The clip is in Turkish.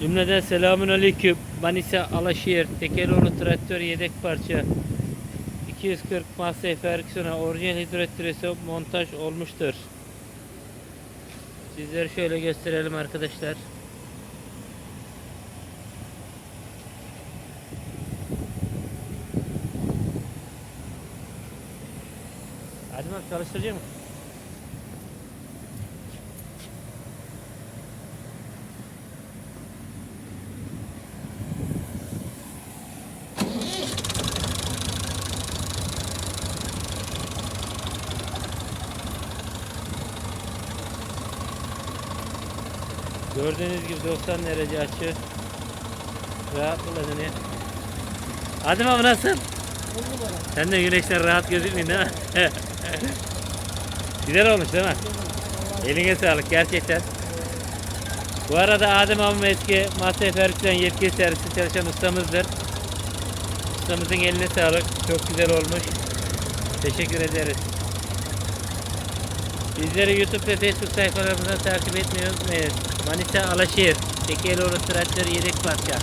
Cümleden selamun aleyküm. Manisa Alaşehir Tekeroğlu traktör yedek parça 240 Massey Ferguson'a orijinal hidroliktresi montaj olmuştur. Sizlere şöyle gösterelim arkadaşlar. Hadi bak çalıştıracak? Gördüğünüz gibi 90 derece açı. Rahat kullanılıyor. Hadi abi nasıl? Sen de güneşten rahat gözükmüyorsun değil mi? Güzel olmuş değil mi? Eline sağlık gerçekten. Bu arada Adem abim eski Master Ferguson yetkili servisi çalışan ustamızdır. Ustamızın eline sağlık. Çok güzel olmuş. Teşekkür ederiz. Bizleri YouTube ve Facebook sayfalarımızdan takip etmeyi unutmayın. Manisa Alaşehir, Tekeloğlu Traktör yedek parça.